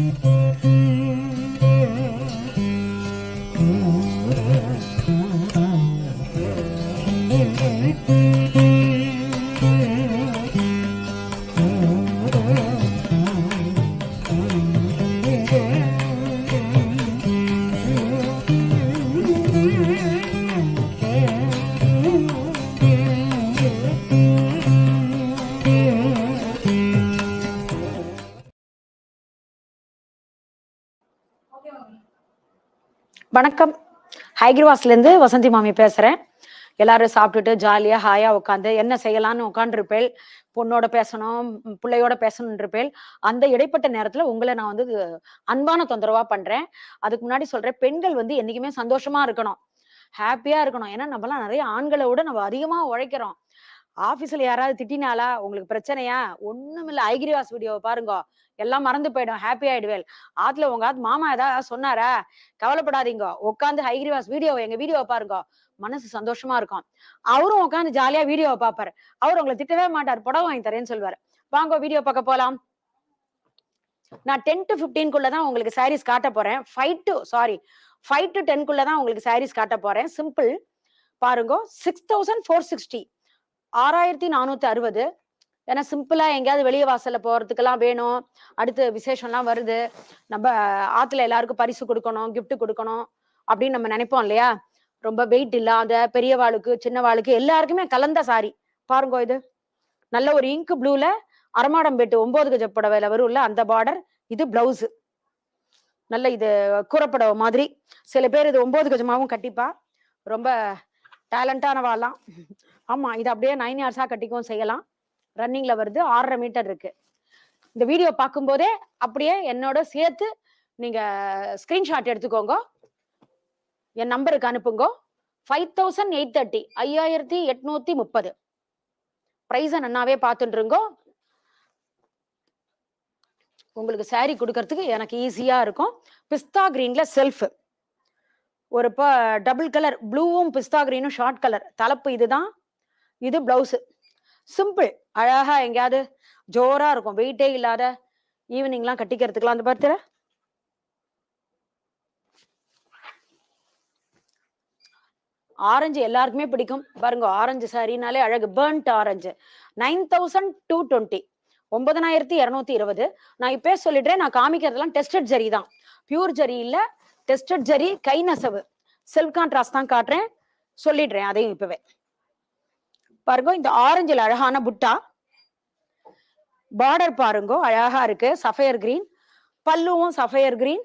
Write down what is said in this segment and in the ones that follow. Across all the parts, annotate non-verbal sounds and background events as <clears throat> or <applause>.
Mm-hmm. வணக்கம். ஹைகிரவாஸ்லேருந்து வசந்தி மாமி பேசுகிறேன் எல்லாரும் சாப்பிட்டுட்டு ஜாலியாக ஹாயாக உட்காந்து என்ன செய்யலான்னு உட்காந்துருப்பேள் பொண்ணோட பேசணும் பிள்ளையோட பேசணுன்றப்பேள் அந்த இடைப்பட்ட நேரத்தில் உங்களை நான் வந்து அன்பான தொந்தரவாக பண்ணுறேன் அதுக்கு முன்னாடி சொல்கிறேன் பெண்கள் வந்து என்றைக்குமே சந்தோஷமாக இருக்கணும். ஹாப்பியாக இருக்கணும். ஏன்னா நம்மலாம் நிறைய ஆண்களை விட நம்ம அதிகமாக உழைக்கிறோம். ஆஃபீஸில் யாராவது திட்டினாலா உங்களுக்கு பிரச்சனையா? ஒண்ணுமில்ல. ஐகிரிவாஸ் வீடியோவை பாருங்க. எல்லாம் மறந்து போயிடும். ஹாப்பி ஆயிடுவேல் ஆத்துல உங்க ஆத்து மாமா ஏதாவது சொன்னாரா? கவலைப்படாதீங்க. உட்காந்து ஹைகிரிவாஸ் வீடியோ எங்க வீடியோவை பாருங்க. மனசு சந்தோஷமா இருக்கும். அவரும் உட்காந்து ஜாலியா வீடியோவை பார்ப்பாரு அவர் உங்களை திட்டவே மாட்டார். புடவை வாங்கி தரேன்னு சொல்லுவாரு வாங்க வீடியோ பார்க்க போலாம். நான் டென் டு ஃபிஃப்டீன்குள்ள தான் உங்களுக்கு சாரீஸ் காட்ட போறேன். Five to sorry five to டென்குள்ள தான் உங்களுக்கு சாரீஸ் காட்ட போறேன். சிம்பிள் பாருங்க. சிக்ஸ் தௌசண்ட் ஃபோர் சிக்ஸ்டி ஆறாயிரத்தி நானூத்தி அறுபது. ஏன்னா சிம்பிளா எங்கேயாவது வெளியே வாசல்ல போறதுக்கெல்லாம் வேணும். அடுத்து விசேஷம்லாம் வருது. நம்ம ஆத்துல எல்லாருக்கும் பரிசு கொடுக்கணும் கிஃப்ட் கொடுக்கணும் அப்படின்னு நம்ம நினைப்போம் இல்லையா? ரொம்ப வெயிட் இல்லாத பெரியவாளுக்கு சின்னவாளுக்கு எல்லாருக்குமே கலந்த சாரி பாருங்க இது. நல்ல ஒரு இங்க் ப்ளூல அரமாடம்பேட்டு ஒன்பது கஜ புடவையில வரும்ல அந்த பார்டர் இது பிளவுஸ் நல்ல இது கூறப்படவை மாதிரி. சில பேர் இது ஒன்பது கஜமாவும் கட்டிப்பா. ரொம்ப டேலண்டானவாலாம். ஆமாம் இது அப்படியே நைன் இயர்ஸாக கட்டிக்கவும் செய்யலாம். ரன்னிங்கில் வருது ஆறரை மீட்டர் இருக்கு. இந்த வீடியோ பார்க்கும்போதே அப்படியே என்னோட சேர்த்து நீங்கள் ஸ்க்ரீன்ஷாட் எடுத்துக்கோங்க. என் நம்பருக்கு அனுப்புங்க. ஃபைவ் தௌசண்ட் எயிட் தேர்ட்டி ஐயாயிரத்தி எட்நூத்தி முப்பது. ப்ரைஸை நன்னாவே பார்த்துட்டுருங்கோ. உங்களுக்கு saree கொடுக்கறதுக்கு எனக்கு ஈஸியாக இருக்கும். பிஸ்தா க்ரீனில் செல்ஃப் ஒரு இப்போ டபுள் கலர் ப்ளூவும் பிஸ்தா கிரீனும் ஷார்ட் கலர் தலைப்பு இதுதான். இது பிளவுஸ் சிம்பிள் அழகா எங்கேயாவது ஜோரா இருக்கும். வெயிட்டே இல்லாத ஈவினிங்லாம் கட்டிக்கிறதுக்குலாம் அந்த பார்த்துற ஆரஞ்சு எல்லாருக்குமே பிடிக்கும். பாருங்க ஆரஞ்சு சாரினாலே அழகு. Burnt orange nine thousand two twenty ஒன்பதனாயிரத்தி இரநூத்தி இருபது. நான் இப்பே சொல்லிடுறேன். நான் காமிக்கிறதுலாம் டெஸ்டட் ஜரி தான் பியூர் ஜரி இல்லை டெஸ்டட் ஜரி கை நெசவு. செல்ஃப் கான்ட்ராஸ்ட் தான் காட்டுறேன். சொல்லிடுறேன் அதையும் இப்பவே. பாருங்க இந்த ஆரஞ்சில் அழகான புட்டா. பார்டர் பாருங்க அழகா இருக்கு. சஃபயர் கிரீன் பல்லுவும் சஃபயர் கிரீன்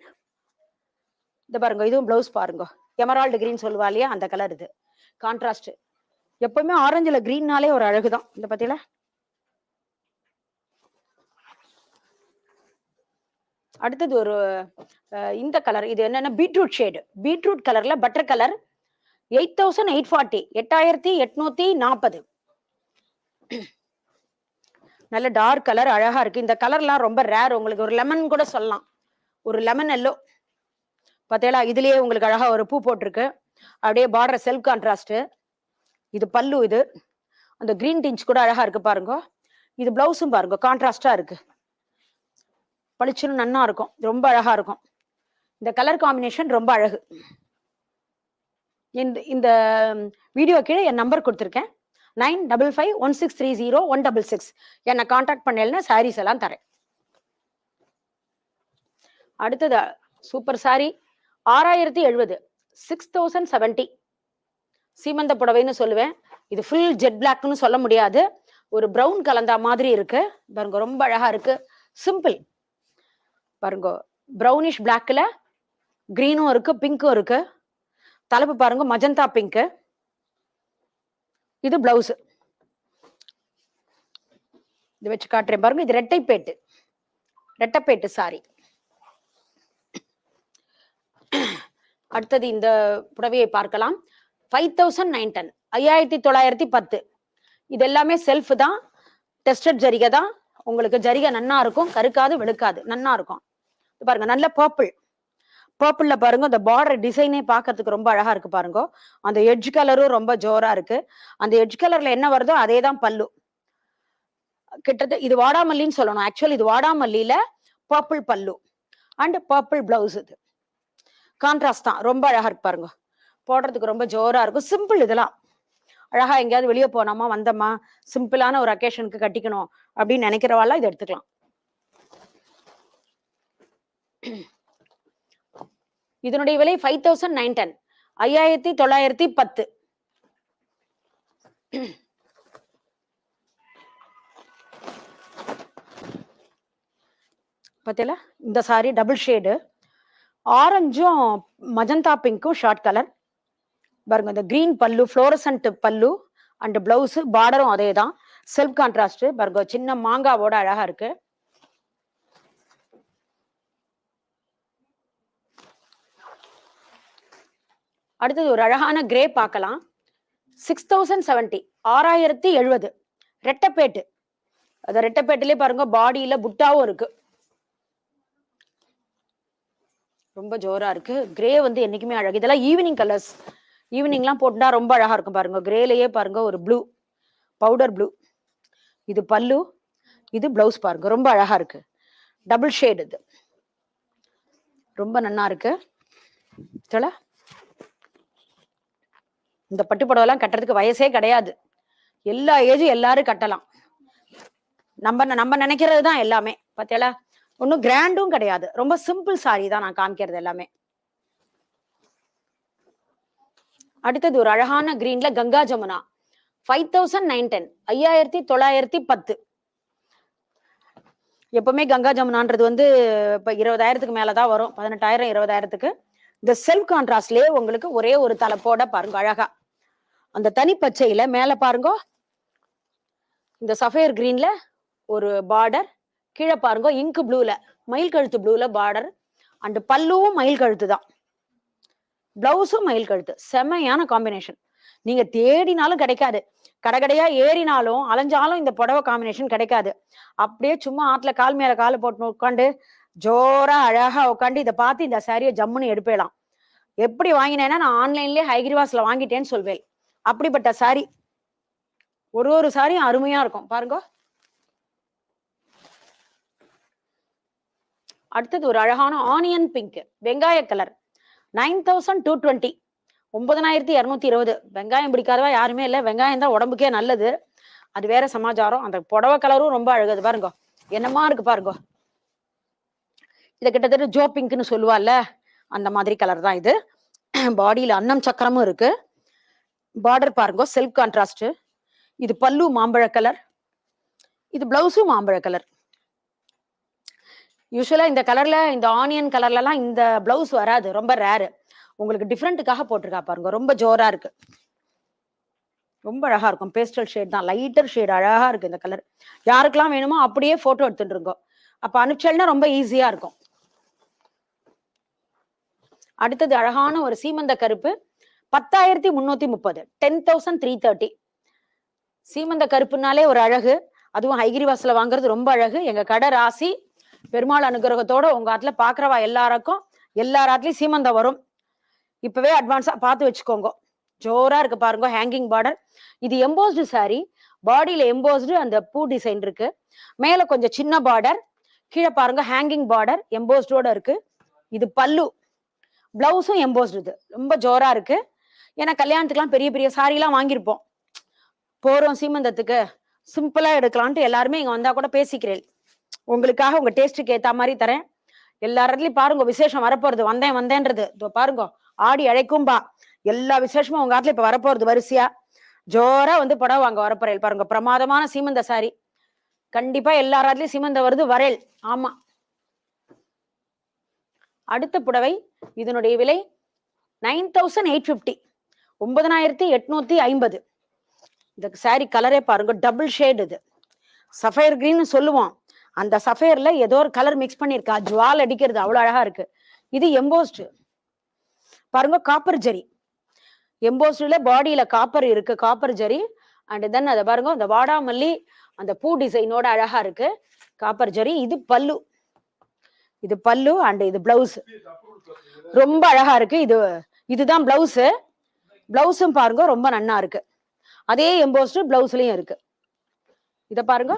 இந்த பாருங்க இதுவும் பிளவுஸ் பாருங்க. எமரால்டு கிரீன் சொல்லுவா இல்லையா? அந்த கலர் இது. கான்ட்ராஸ்ட் எப்பவுமே ஆரஞ்சுல கிரீன்னாலே ஒரு அழகுதான். இந்த பத்தியில? அடுத்தது ஒரு இந்த கலர் இது என்னன்னா பீட்ரூட் ஷேடு பீட்ரூட் கலர்ல butter colour eight thousand eight forty எட்டாயிரத்தி எட்நூத்தி நாற்பது நல்ல டார்க் கலர் அழகா இருக்கு. இந்த கலர்லாம் ரொம்ப ரேர் உங்களுக்கு ஒரு லெமன் கூட சொல்லலாம். ஒரு லெமன் எல்லோ பார்த்தீங்களா இதுலயே உங்களுக்கு அழகா ஒரு பூ போட்டிருக்கு. அப்படியே பார்டர் செல்ஃப் கான்ட்ராஸ்ட் இது பல்லு இது. அந்த கிரீன் டிஞ்ச் கூட அழகா இருக்கு பாருங்க. இது பிளவுஸும் பாருங்க. கான்ட்ராஸ்டா இருக்கு. பளிச்சுன்னு நன்னா இருக்கும். ரொம்ப அழகா இருக்கும். இந்த கலர் காம்பினேஷன் ரொம்ப அழகு. இந்த இந்த வீடியோ கீழே என் நம்பர் கொடுத்துருக்கேன். Nine double five one six three zero one double six என்னை காண்டாக்ட் பண்ணலன்னா சாரீஸ் எல்லாம் தரேன். அடுத்தது சூப்பர் சாரி ஆறாயிரத்தி எழுபது. சிக்ஸ் தௌசண்ட் செவன்ட்டி சீமந்த புடவைன்னு சொல்லுவேன். இது ஃபுல் ஜெட் பிளாக்னு சொல்ல முடியாது. ஒரு ப்ரௌன் கலந்தா மாதிரி இருக்கு. பாருங்க ரொம்ப அழகா இருக்கு. சிம்பிள் பாருங்க. ப்ரௌனிஷ் பிளாக்ல கிரீனும் இருக்கு பிங்க்கும் இருக்கு. தலைப்பு பாருங்க மஜந்தா பிங்க் இது பிளவுஸ் இது வச்சு காட்டுறேன் பாருங்க இது ரெட்டைப்பேட்டு ரெட்டைப்பேட்டு சாரி அடுத்தது இந்த புடவையை பார்க்கலாம். ஃபைவ் தௌசண்ட் நைன் டென் ஐயாயிரத்தி தொள்ளாயிரத்தி பத்து. இது எல்லாமே செல்ஃப் தான். டெஸ்டட் ஜரிகை தான். உங்களுக்கு ஜரிகை நன்னா இருக்கும் கருக்காது வெளுக்காது நன்னா இருக்கும். பாருங்க நல்ல பர்பிள் பர்பிள்ல பாருங்க அந்த பார்டர் டிசைனே பார்க்கறதுக்கு ரொம்ப அழகா இருக்கு பாருங்க. அந்த எட்ஜ் கலரும் ரொம்ப ஜோரா இருக்கு. அந்த எட்ஜ் கலர்ல என்ன வருதோ அதே தான் பல்லு. கிட்டத்தட்ட இது வாடாமல்லின்னு சொல்லணும். ஆக்சுவலி இது வாடாமல்லியில பர்பிள் பல்லு அண்ட் பர்பிள் பிளவுஸ் இது. கான்ட்ராஸ்ட் தான். ரொம்ப அழகா இருக்கு பாருங்க. போடுறதுக்கு ரொம்ப ஜோரா இருக்கும் சிம்பிள் இதெல்லாம். அழகா எங்கேயாவது வெளியே போனோமா வந்தோமா சிம்பிளான ஒரு அக்கேஷனுக்கு கட்டிக்கணும் அப்படின்னு நினைக்கிறவாள் இதை எடுத்துக்கலாம். இதனுடைய விலை ஃபைவ் தௌசண்ட் நைன் டென் ஐயாயிரத்தி தொள்ளாயிரத்தி பத்து. பார்த்தீங்களா இந்த சாரி டபுள் ஷேடு ஆரஞ்சும் மஜந்தா பிங்க்கும் ஷார்ட் கலர் பாருங்க இந்த கிரீன் பல்லு ஃப்ளோரசன்ட் பல்லு அண்ட் பிளவுஸ் பார்டரும் அதே தான் செல்ஃப் கான்ட்ராஸ்ட் பாருங்க சின்ன மாங்காவோட அழகா இருக்கு. அடுத்தது ஒரு அழகான கிரே பார்க்கலாம். சிக்ஸ் தௌசண்ட் செவன்டி ஆறாயிரத்தி எழுபது ரெட்டப்பேட்டு. அது ரெட்டப்பேட்டிலே பாருங்க பாடியில புட்டாவும் இருக்கு. ரொம்ப ஜோரா இருக்கு. கிரே வந்து என்னைக்குமே அழகு. இதெல்லாம் ஈவினிங் கலர்ஸ் ஈவினிங்லாம் போட்டுட்டா ரொம்ப அழகா இருக்கும் பாருங்க. கிரேலயே பாருங்க ஒரு ப்ளூ பவுடர் ப்ளூ இது பல்லு இது பிளவுஸ் பாருங்க. ரொம்ப அழகா இருக்கு. டபுள் ஷேட் இது. ரொம்ப நன்னா இருக்கு. சொல்ல இந்த பட்டு கட்டுறதுக்கு வயசே கிடையாது. எல்லா ஏஜும் எல்லாரும் கட்டலாம். நம்ம நம்ம நினைக்கிறது தான் எல்லாமே. பார்த்தீங்களா ஒன்றும் கிராண்டும் கிடையாது. ரொம்ப சிம்பிள் சாரி தான் நான் காமிக்கிறது எல்லாமே. அடுத்தது ஒரு அழகான கிரீன்ல Ganga Jamuna. Five thousand nine ten ஐயாயிரத்தி தொள்ளாயிரத்தி பத்து. எப்பவுமே கங்கா ஜமுனான்றது வந்து இப்போ இருபதாயிரத்துக்கு மேலதான் வரும். பதினெட்டாயிரம் இருபதாயிரத்துக்கு. இந்த செல்ஃப் கான்ட்ராஸ்ட்லயே உங்களுக்கு ஒரே ஒரு தலைப்போட பாருங்க அழகா. அந்த தனி பச்சையில மேல பாருங்க. இந்த சஃபயர் கிரீன்ல ஒரு பார்டர் கீழே பாருங்க இங்கு ப்ளூல மயில் கழுத்து ப்ளூல பார்டர் அண்ட் பல்லுவும் மயில் கழுத்து தான். பிளவுஸும் மயில் கழுத்து. செமையான காம்பினேஷன் நீங்க தேடினாலும் கிடைக்காது. கடைக்கடையா ஏறினாலும் அலைஞ்சாலும் இந்த புடவை காம்பினேஷன் கிடைக்காது. அப்படியே சும்மா ஆத்துல கால் மேல கால் போட்டு உட்காந்து ஜோரா அழகா உட்காந்து இதை பார்த்து இந்த சாரியை ஜம்முன்னு எடுப்பேலாம் எப்படி வாங்கினேன்னா நான் ஆன்லைன்லயே ஹைகிரிவாஸ்ல வாங்கிட்டேன்னு சொல்வேன் அப்படிப்பட்ட சாரி ஒரு ஒரு சாரியும் அருமையா இருக்கும். பாருங்க. அடுத்தது ஒரு அழகான ஆனியன் பிங்க் வெங்காய colour nine thousand two twenty ஒன்பதனாயிரத்தி இரநூத்தி இருபது. வெங்காயம் பிடிக்காதவா யாருமே இல்லை. வெங்காயம் தான் உடம்புக்கே நல்லது. அது வேற சமாச்சாரம். அந்த புடவை கலரும் ரொம்ப அழகுது. பாருங்க. என்னமா இருக்கு பாருங்க. இதை கிட்டத்தட்ட ஜோ பிங்க்னு சொல்லுவாள்ல. அந்த மாதிரி கலர் தான் இது. <clears throat> பாடியில அன்னம் சக்கரமும் இருக்கு. பார்டர் பாருங்க செல்ஃப் கான்ட்ராஸ்ட் இது பல்லு மாம்பழ கலர் இது பிளவுஸும் மாம்பழ கலர் யூஸ்வலா இந்த கலர்ல இந்த ஆனியன் கலர்லலாம் இந்த பிளவுஸ் வராது. ரொம்ப ரேரு உங்களுக்கு டிஃப்ரெண்ட்டுக்காக போட்டிருக்கா பாருங்க. ரொம்ப ஜோரா இருக்கு. ரொம்ப அழகா இருக்கும். பேஸ்டல் ஷேட் தான். லைட்டர் ஷேட் அழகா இருக்கு இந்த கலர் யாருக்கெல்லாம் வேணுமோ அப்படியே போட்டோ எடுத்துட்டு இருக்கோம் அப்ப அனுப்பிச்சல்னா ரொம்ப ஈஸியா இருக்கும். அடுத்தது அழகான ஒரு சீமந்த கருப்பு பத்தாயிரத்தி முன்னூத்தி முப்பது டென் தௌசண்ட் த்ரீ தேர்ட்டி சீமந்த கருப்புனாலே ஒரு அழகு அதுவும் ஹைகிரிவாஸ்ல வாங்குறது ரொம்ப அழகு. எங்க கடை ராசி பெருமாள் அனுகிரகத்தோட உங்க ஆத்துல பாக்குறவா எல்லாருக்கும் எல்லா ராட்லயும் சீமந்தம் வரும். இப்பவே அட்வான்ஸா பார்த்து வச்சுக்கோங்க. ஜோரா இருக்கு பாருங்க ஹேங்கிங் பார்டர் இது எம்போஸ்டு சாரி பாடியில எம்போஸ்டு அந்த பூ டிசைன் இருக்கு. மேல கொஞ்சம் சின்ன பார்டர் கீழே பாருங்க ஹேங்கிங் பார்டர் எம்போஸ்டோட இருக்கு. இது பல்லு. பிளவுஸும் எம்போஸ்டு இது ரொம்ப ஜோரா இருக்கு. ஏன்னா கல்யாணத்துக்குலாம் பெரிய பெரிய சாரிலாம் வாங்கியிருப்போம். போறோம் சீமந்தத்துக்கு. சிம்பிளா எடுக்கலான்ட்டு எல்லாருமே இங்க வந்தா கூட பேசிக்கிறேன். உங்களுக்காக உங்க டேஸ்ட்டுக்கு ஏத்த மாதிரி தரேன். எல்லா பாருங்க விசேஷம் வரப்போறது. வந்தேன் வந்தேன்றது. இதோ பாருங்க ஆடி அழைக்கும்பா எல்லா விசேஷமும் உங்க ஆத்துல இப்ப வரப்போறது வரிசையா? ஜோரா வந்து புடவை வாங்க வரப்போறேன். பாருங்க பிரமாதமான சீமந்த சாரி. கண்டிப்பா எல்லா இடத்துலையும் சீமந்த வருது வரேல் ஆமா. அடுத்த புடவை இதனுடைய விலை நைன் தௌசண்ட் எயிட் ஃபிஃப்டி. ஒன்பதனாயிரத்தி எட்நூத்தி ஐம்பது. இந்த சாரி கலரே பாருங்க டபுள் ஷேட் இது. சஃபயர் கிரீன் சொல்லுவோம் அந்த சஃபயர்ல ஏதோ ஒரு கலர் மிக்ஸ் பண்ணிருக்கா ஜுவால் அடிக்கிறது அவ்வளவு அழகா இருக்கு. இது எம்போஸ்ட் பாருங்க காப்பர் ஜரி எம்போஸ்ட்ல பாடியில காப்பர் இருக்கு காப்பர் ஜரி அண்ட் தென் அதை பாருங்க அந்த வாடாமல்லி அந்த பூ டிசைனோட அழகா இருக்கு. காப்பர் ஜரி இது பல்லு. இது பல்லு அண்ட் இது பிளவுஸ் ரொம்ப அழகா இருக்கு. இது இதுதான் பிளவுஸ் பிளவுஸும் பாருங்க ரொம்ப நன்னா இருக்கு. அதே எம்போஸ்டு பிளவுஸ்லயும் இருக்கு. இத பாருங்க.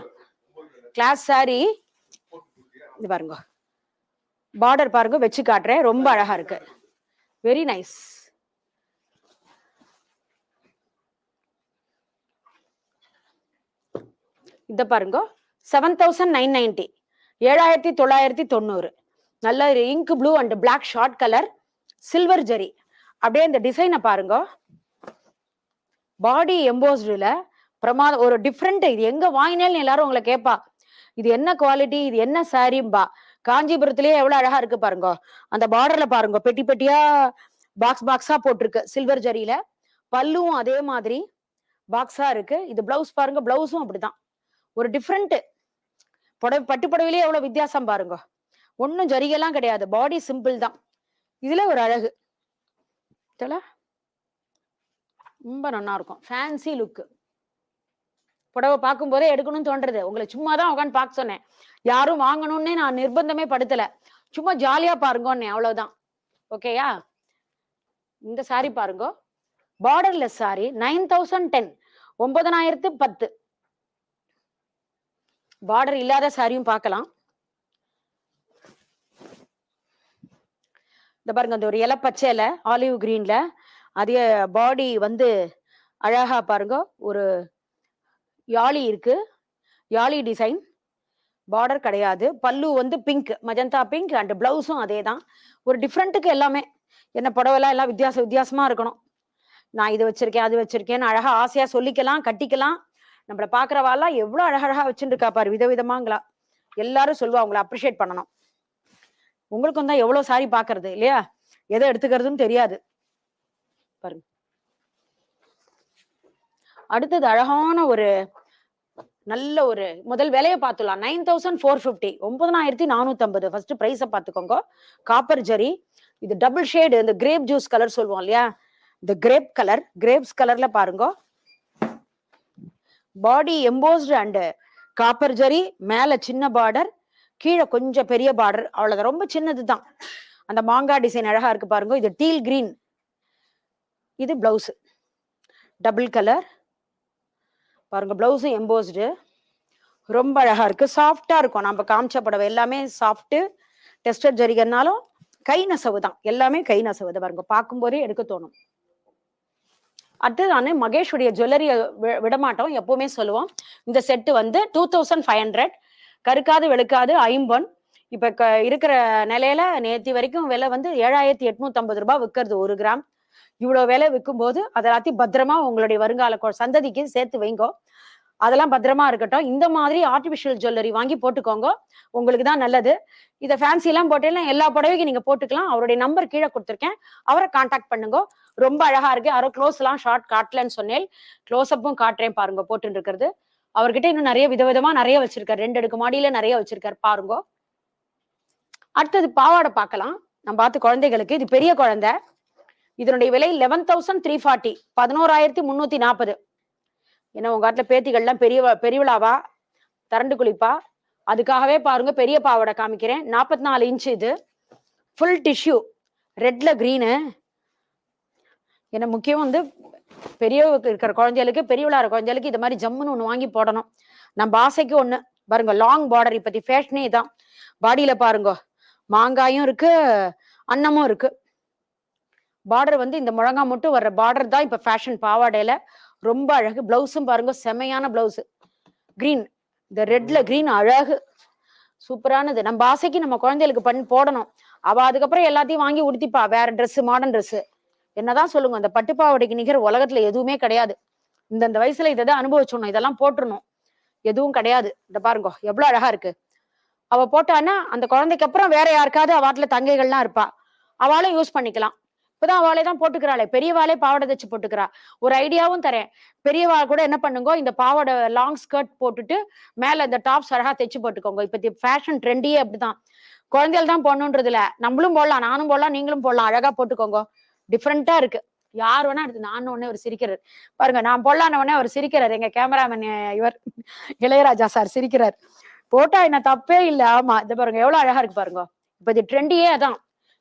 கிளாஸ் சாரி இது பாருங்க. பார்டர் பாருங்க வச்சு காட்டுறேன். ரொம்ப அழகா இருக்கு. வெரி நைஸ் இத பாருங்க. செவன் தௌசண்ட் நைன் நைன்டி ஏழாயிரத்தி தொள்ளாயிரத்தி தொண்ணூறு. நல்ல ink blue and black short colour silver zari அப்படியே இந்த டிசைனை பாருங்க. பாடி எம்போஸ்டுல பிரமாத ஒரு டிஃப்ரெண்ட் இது. எங்க வாங்கினேன்னு எல்லாரும் உங்களை கேட்பா இது என்ன குவாலிட்டி இது என்ன சாரிம்பா காஞ்சிபுரத்திலேயே எவ்வளவு அழகா இருக்கு பாருங்க. அந்த பார்டர்ல பாருங்க. பெட்டி பெட்டியா பாக்ஸ் பாக்ஸா போட்டிருக்கு. சில்வர் ஜரியில பல்லுவும் அதே மாதிரி பாக்ஸா இருக்கு. இது பிளவுஸ் பாருங்க. பிளவுஸும் அப்படிதான். ஒரு டிஃப்ரெண்ட் புடவை பட்டு புடவையிலேயே எவ்வளவு வித்தியாசம் பாருங்க. ஒன்றும் ஜரிகெல்லாம் கிடையாது. பாடி சிம்பிள் தான். இதுல ஒரு அழகு. ரொம்ப நல்லா இருக்கும். ஃபேன்சி லுக்கு புடவை பார்க்கும் போதே எடுக்கணும்னு தோன்றது உங்களை சும்மா தான் உட்காந்து பார்க்க சொன்னேன். யாரும் வாங்கணும்னே நான் நிர்பந்தமே படுத்தல. சும்மா ஜாலியா பாருங்கன்னே அவ்வளவுதான். ஓகேயா இந்த சாரி பாருங்க. Borderless sari nine thousand ten ஒன்பதனாயிரத்து பத்து. பார்டர் இல்லாத சாரியும் பார்க்கலாம். இந்த பாருங்க அந்த ஒரு இலை பச்சையில ஆலிவ் கிரீன்ல அதே பாடி வந்து அழகா பாருங்க ஒரு யாழி இருக்கு. யாழி டிசைன் பார்டர் கிடையாது. பல்லு வந்து பிங்க் மஜந்தா பிங்க் அண்ட் பிளவுஸும் அதே தான். ஒரு டிஃப்ரெண்ட்டுக்கு எல்லாமே. என்ன புடவைலாம் எல்லாம் வித்தியாச வித்தியாசமா இருக்கணும். நான் இது வச்சிருக்கேன் அது வச்சிருக்கேன்னு அழகா ஆசையா சொல்லிக்கலாம் கட்டிக்கலாம். நம்மள பாக்குறவாலாம் எவ்வளவு அழகழகா வச்சுருக்கா பாரு விதவிதமாங்களா. எல்லாரும் சொல்லுவா அவங்கள அப்ரிஷியேட் பண்ணணும். உங்களுக்கும் தான் எவ்வளவு சாரி பாக்குறது இல்லையா? எதை எடுத்துக்கிறதுன்னு தெரியாது. பாருங்க. அடுத்தது அழகான ஒரு நல்ல ஒரு முதல் விலையை பார்த்துலாம் நைன் தௌசண்ட் ஃபோர் ஃபிஃப்டி. ஒன்பதனாயிரத்தி நானூற்றம்பது ஃபர்ஸ்ட் ப்ரைஸை பார்த்துக்கோங்க. காப்பர் ஜரி. இது டபுள் ஷேடு இந்த கிரேப் ஜூஸ் கலர் சொல்லுவோம் இல்லையா? இந்த கிரேப் கலர் கிரேப்ஸ் கலர்ல பாருங்க. Body embossed and copper zari மேல சின்ன பார்டர் கீழே கொஞ்சம் பெரிய பார்டர் அவ்வளவுதான். ரொம்ப சின்னது தான் அந்த மாங்காய் டிசைன் அழகா இருக்கு பாருங்க. இது டீல் கிரீன் இது பிளவுஸ் டபுள் கலர் பாருங்க பிளவுஸும் எம்போஸ்டு ரொம்ப அழகா இருக்கு. சாஃப்டா இருக்கும். நம்ம காமிச்ச புடவை எல்லாமே சாஃப்ட்டு டெஸ்டட் ஜரிகனாலும் கை நெசவு தான் எல்லாமே கை நெசவு தான் பாருங்க. பார்க்கும்போதே எடுக்க தோணும். அடுத்ததானே மகேஷுடைய ஜுவல்லரியை விடமாட்டோம் எப்பவுமே சொல்லுவோம். இந்த செட்டு வந்து டூ தௌசண்ட் ஃபைவ் ஹண்ட்ரட் கருக்காது வெளுக்காது ஐம்பொன். இப்ப இருக்கிற நிலையில நேத்தி வரைக்கும் விலை வந்து ஏழாயிரத்தி எட்நூத்தி ஐம்பது ரூபாய் விற்கிறது ஒரு கிராம். இவ்வளவு விலை விற்கும் போது அதை எல்லாத்தையும் பத்திரமா உங்களுடைய வருங்கால சந்ததிக்கு சேர்த்து வைங்கோ. அதெல்லாம் பத்திரமா இருக்கட்டும். இந்த மாதிரி ஆர்டிபிஷியல் ஜுவல்லரி வாங்கி போட்டுக்கோங்க. உங்களுக்கு தான் நல்லது. இதை ஃபேன்சி எல்லாம் போட்டேன்னா எல்லா புடவைக்கும் நீங்க போட்டுக்கலாம். அவருடைய நம்பர் கீழே கொடுத்துருக்கேன். அவரை காண்டாக்ட் பண்ணுங்க. ரொம்ப அழகா இருக்கு. யாரோ க்ளோஸ் எல்லாம் ஷார்ட் காட்டலன்னு சொன்னேன். க்ளோஸ் அப்பும் காட்டுறேன் பாருங்க போட்டு இருக்கிறது. அவர்கிட்ட இன்னும் நிறைய விதவிதமா நிறைய வச்சிருக்காரு. ரெண்டு அடுக்கு மாடியில நிறைய வச்சிருக்காரு பாருங்க. அடுத்தது பாவாடை பார்க்கலாம். நம்ம பார்த்து குழந்தைகளுக்கு இது பெரிய குழந்தை. இதனுடைய விலை லெவன் தௌசண்ட் த்ரீ ஃபார்ட்டி பதினோராயிரத்தி முன்னூத்தி நாற்பது. ஏன்னா உங்க காட்டுல பேத்திகள்லாம் பெரிய பெரியவிழாவா தரண்டு குளிப்பா? அதுக்காகவே பாருங்க பெரிய பாவாடை காமிக்கிறேன். நாற்பத்தி நாலு இன்ச் இது ஃபுல் டிஷ்யூ ரெட்ல கிரீனு ஏன்னா முக்கியம் வந்து பெரிய இருக்கிற குழந்தைகளுக்கு பெரிய விழாற குழந்தைகளுக்கு இது மாதிரி ஜம்முன்னு ஒன்று வாங்கி போடணும். நம்ம ஆசைக்கு ஒன்று பாருங்க லாங் பார்டர் இப்பத்தி ஃபேஷனே தான் பாடியில பாருங்க. மாங்காயும் இருக்கு அன்னமும் இருக்கு. பார்டர் வந்து இந்த முழங்கா மட்டும் வர்ற பார்டர் தான் இப்போ ஃபேஷன் பாவாடையில. ரொம்ப அழகு. பிளவுஸும் பாருங்க செமையான பிளவுஸ். கிரீன் இந்த ரெட்ல கிரீன் அழகு. சூப்பரானது. நம்ம ஆசைக்கு நம்ம குழந்தைகளுக்கு பண்ணி போடணும். அவ அதுக்கப்புறம் எல்லாத்தையும் வாங்கி உடுத்திப்பா. வேற Dress மாடர்ன் Dress. என்னதான் சொல்லுங்க அந்த பட்டுப்பாவாடைக்கு நிகர் உலகத்துல எதுவுமே கிடையாது. இந்தந்த வயசுல இதை தான் அனுபவிச்சோம் இதெல்லாம் போட்டுறணும் எதுவும் கிடையாது. இந்த பாருங்க எவ்வளவு அழகா இருக்கு. அவ போட்டான்னா அந்த குழந்தைக்கு அப்புறம் வேற யாருக்காவது அவாட்டுல தங்கைகள்லாம் இருப்பா. அவளும் யூஸ் பண்ணிக்கலாம். இப்பதான் அவளே தான் போட்டுக்கிறாளே. பெரியவாளே பாவாடை தச்சு போட்டுக்கிறா. ஒரு ஐடியாவும் தரேன். பெரியவா கூட என்ன பண்ணுங்க இந்த பாவாடை லாங் ஸ்கர்ட் போட்டுட்டு மேல இந்த டாப்ஸ் அழகா தைச்சு போட்டுக்கோங்க. இப்ப ஃபேஷன் ட்ரெண்டியே அப்படிதான். குழந்தைகள் தான் போடணுன்றது இல்ல. நம்மளும் போடலாம் நானும் போடலாம் நீங்களும் போடலாம். அழகா போட்டுக்கோங்க. டிஃப்ரெண்டா இருக்கு. யார் வேணா எடுத்து நானும் உடனே அவர் சிரிக்கிறார். பாருங்க நான் போடலான உடனே அவர் சிரிக்கிறார். எங்க கேமராமேன் இவர் இளையராஜா சார் சிரிக்கிறார். போட்டா என்ன தப்பே இல்ல. ஆமா இது பாருங்க எவ்வளவு அழகா இருக்கு பாருங்க. இப்ப இது ட்ரெண்டியே அதான்.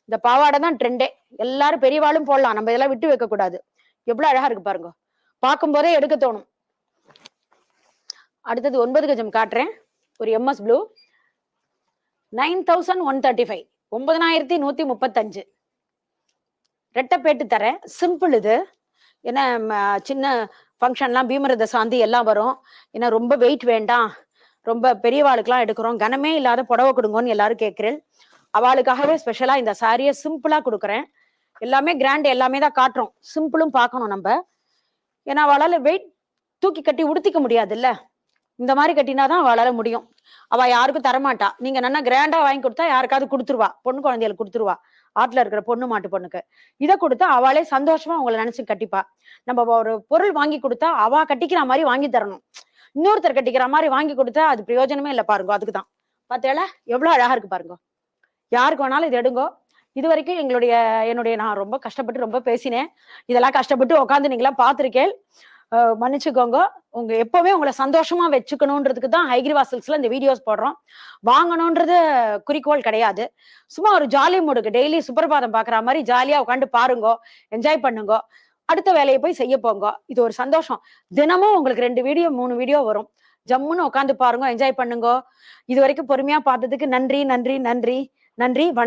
இந்த பாவாடை தான் ட்ரெண்டே எல்லாரும் பெரியவாளும் போடலாம். நம்ம இதெல்லாம் விட்டு வைக்க கூடாது. எவ்வளவு அழகா இருக்கு பாருங்க. பார்க்கும் போதே எடுக்க தோணும். அடுத்தது ஒன்பது கஜம் காட்டுறேன். ஒரு MS blue nine thousand one thirty five ஒன்பதனாயிரத்தி நூத்தி முப்பத்தஞ்சு. ரெட்டப்பேட்டு தரேன் சிம்பிள் இது. ஏன்னா சின்ன ஃபங்க்ஷன்லாம் பீமரத சாந்தி எல்லாம் வரும். ஏன்னா ரொம்ப வெயிட் வேண்டாம். ரொம்ப பெரியவாளுக்கெல்லாம் எடுக்கிறோம். கனமே இல்லாத புடவை கொடுங்கன்னு எல்லாரும் கேட்குறேன். அவளுக்காகவே ஸ்பெஷலா இந்த சாரியை சிம்பிளா கொடுக்குறேன். எல்லாமே கிராண்ட் எல்லாமே தான் காட்டுறோம். சிம்பிளும் பார்க்கணும் நம்ம. ஏன்னா அவளால் வெயிட் தூக்கி கட்டி உடுத்திக்க முடியாதுல்ல. இந்த மாதிரி கட்டினாதான் அவளால முடியும். அவ யாருக்கும் தரமாட்டா. நீங்க நல்லா கிராண்டா வாங்கி கொடுத்தா யாருக்காவது கொடுத்துருவா. பொண்ணு குழந்தைகளுக்கு கொடுத்துருவா. ஆட்டுல இருக்கிற பொண்ணு மாட்டு பொண்ணுக்கு. இதை கொடுத்தா அவளே சந்தோஷமா உங்களை நினைச்சு கட்டிப்பா. நம்ம ஒரு பொருள் வாங்கி கொடுத்தா அவ கட்டிக்கிற மாதிரி வாங்கி தரணும். இன்னொருத்தர் கட்டிக்கிற மாதிரி வாங்கி கொடுத்தா அது பிரயோஜனமே இல்லை பாருங்க. அதுக்கு தான் பார்த்தேல எவ்வளோ அழகா இருக்கு பாருங்க. யாருக்கு வேணாலும் இது எடுங்கோ. இது வரைக்கும் எங்களுடைய என்னுடைய நான் ரொம்ப கஷ்டப்பட்டு ரொம்ப பேசினேன். இதெல்லாம் கஷ்டப்பட்டு உட்காந்து நீங்களாம் பார்த்துருக்கேன் மன்னிச்சுக்கோங்க. உங்க எப்பவுமே உங்களை சந்தோஷமா வச்சுக்கணுன்றதுக்கு தான் ஹைகிரிவாசல்ஸ்ல இந்த வீடியோஸ் போடுறோம். வாங்கணுன்றது குறிக்கோள் கிடையாது. சும்மா ஒரு ஜாலி மூடுக்கு. டெய்லி சுப்பிரபாதம் பாக்குற மாதிரி ஜாலியா உட்காந்து பாருங்க. என்ஜாய் பண்ணுங்க. அடுத்த வேலையை போய் செய்ய போங்க. இது ஒரு சந்தோஷம். தினமும் உங்களுக்கு ரெண்டு வீடியோ மூணு வீடியோ வரும். ஜம்முன்னு உட்காந்து பாருங்க. என்ஜாய் பண்ணுங்க. இது வரைக்கும் பொறுமையா பார்த்ததுக்கு நன்றி நன்றி நன்றி. நன்றி வணக்கம்.